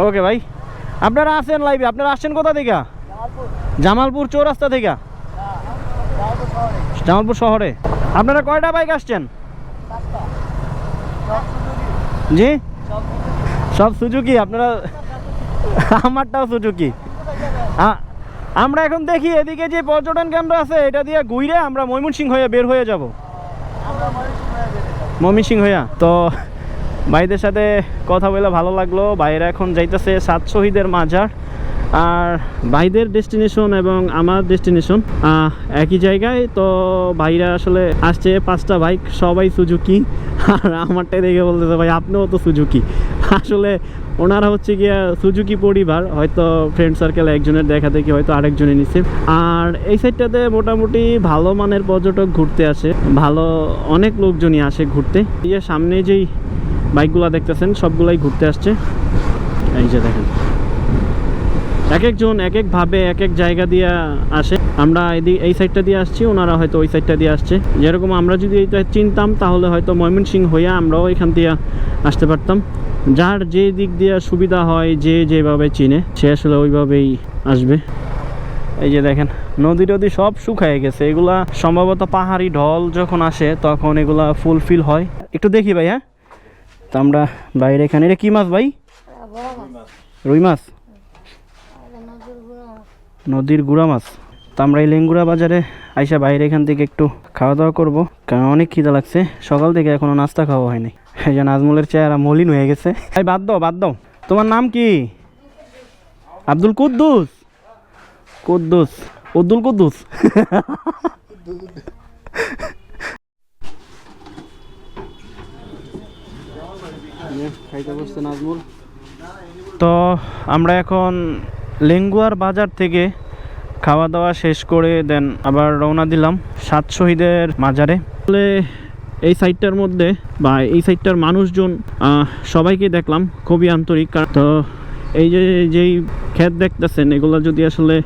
ওকে ভাই। আপনারা আসেন লাইভে আপনারা আসছেন কোথা থেকে? জামালপুর চৌরাস্তা থেকে? জামালপুর শহরে। আপনারা কয়টা বাইক আসছেন? জি? সব সুজুকি? আপনারা আমারটাও সুজুকি। আমরা এখন দেখি এদিকে যে পর্যটন কেন্দ্র আছে, এটা দিয়ে ঘুরে আমরা ময়মনসিংহ হয়ে বের হয়ে যাব। ময়মনসিংহ হইয়া তো ভাইদের সাথে কথা বলে ভালো লাগল। ভাইরা এখন যাইতেছে সাত শহীদের মাজার। আর ভাইদের ডেস্টিনেশন এবং আমার ডেস্টিনেশন একই জায়গায়। তো ভাইরা আসলে আসছে পাঁচটা বাইক সবাই সুজুকি। আর আমারটাই দেখে বলতেছে, ভাই, আপনিও তো সুজুকি। আসলে ওনারা হচ্ছে গিয়া সুজুকি পরিবার। হয়তো ফ্রেন্ড সার্কেল একজনের দেখা দেখি, হয়তো আরেকজনে নিছে আর এই সাইডটাতে মোটামুটি ভালো মানের পর্যটক ঘুরতে আসে। ভালো অনেক লোকজনই আসে ঘুরতে। এই যে সামনে যেই বাইকগুলো দেখতেছেন, সবগুলাই ঘুরতে আসছে। এই যে দেখেন। এক একজন এক একভাবে এক এক জায়গা দিয়ে আসে। আমরা এদিকে এই সাইডটা দিয়ে আসছি, ওনারা হয়তো ওই সাইডটা দিয়ে আসছে। যেরকম আমরা যদি এটা চিনতাম, তাহলে হয়তো ময়মনসিংহ হইয়া আমরাও এখান দিয়ে আসতে পারতাম। যার যে দিক দিয়ে সুবিধা হয়, যে যেভাবে চিনে, সে আসলে ওইভাবেই আসবে। এই যে দেখেন, নদী টদী সব শুকায় গেছে। এগুলা সম্ভবত পাহাড়ি ঢল যখন আসে, তখন এগুলা ফুলফিল হয়। একটু দেখি ভাই হ্যাঁ তো আমরা বাইরে এখানে। এটা কি মাছ ভাই? রুই মাছ। নদীর গুড়া মাছ। তো আমরা এই লেঙ্গুড়া বাজারে আইসা বাইরে এখান থেকে একটু খাওয়া দাওয়া করব, কারণ অনেক খিদা লাগছে। সকাল থেকে এখনও নাস্তা খাওয়া হয়নি। এই যে নাজমুলের চেহারা মলিন হয়ে গেছে। ভাই, বাদ দাও বাদ দাও। তোমার নাম কি? আব্দুল কুদ্দুস। কুদ্দুস। উদ্দুল কুদ্দুস। খাইতে তো আমরা এখন লেঙ্গুয়ার বাজার থেকে খাওয়া দাওয়া শেষ করে দেন আবার রওনা দিলাম সাত শহীদের মাজারে। আসলে এই সাইডটার মধ্যে বা এই সাইডটার মানুষজন সবাইকে দেখলাম, খুবই আন্তরিক। তো এই যে, যেই ক্ষেত দেখতেছেন, এগুলো যদি আসলে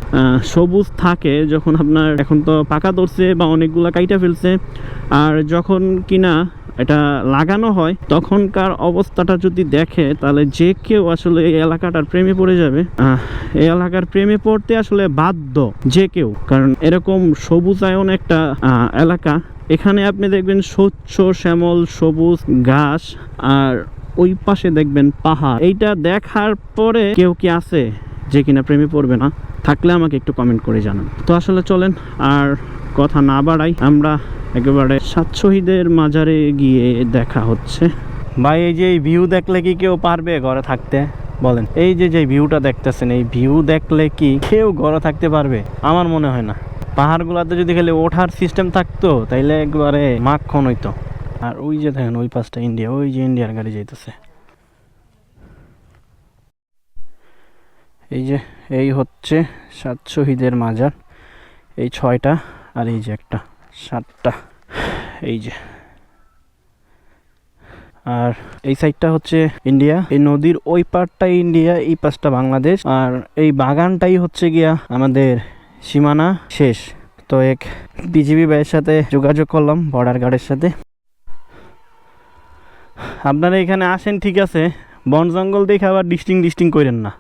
সবুজ থাকে, যখন আপনার এখন তো পাকা ধরছে বা অনেকগুলা কাইটা ফেলছে, আর যখন কিনা এটা লাগানো হয়, তখনকার অবস্থাটা যদি দেখে, তাহলে যে কেউ আসলে এই এলাকাটার প্রেমে পড়ে যাবে। এই এলাকার প্রেমে পড়তে আসলে বাধ্য যে কেউ, কারণ এরকম সবুজায়ন একটা এলাকা। এখানে আপনি দেখবেন স্বচ্ছ শ্যামল সবুজ ঘাস, আর ওই পাশে দেখবেন পাহাড়। এইটা দেখার পরে কেউ কি আছে? যে কিনা প্রেমে পড়বে না, থাকলে আমাকে একটু কমেন্ট করে জানান। তো আসলে চলেন, আর কথা না বাড়াই, আমরা একেবারে সাত শহীদের মাজারে গিয়ে দেখা হচ্ছে। ভাই, এই যে ভিউ দেখলে কি কেউ পারবে ঘরে থাকতে? বলেন। এই যে যে ভিউটা দেখতেছেন, এই ভিউ দেখলে কি কেউ ঘরে থাকতে পারবে? আমার মনে হয় না। পাহাড়গুলোতে যদি খালি ওঠার সিস্টেম থাকতো, তাইলে একবারে মাখন হইতো। আর ওই যে দেখেন, ওই পাশটা ইন্ডিয়া ওই যে ইন্ডিয়ার গাড়ি যাইতেছে। এই যে, এই হচ্ছে সাত শহীদের মাজার। এই ছয়টা আর এই যে একটা, সাতটা। এই যে। আর এই সাইডটা হচ্ছে ইন্ডিয়া। এই নদীর ওই পারটাই ইন্ডিয়া, এই পাশটা বাংলাদেশ। আর এই বাগানটাই হচ্ছে গিয়া আমাদের সীমানা শেষ। তো এক বিজিবি ভাইয়ের সাথে যোগাযোগ করলাম বর্ডার গার্ডের সাথে। আপনারা এখানে আসেন, ঠিক আছে। বন জঙ্গল দেখে আবার ডিস্টিং ডিস্টিং করেন না।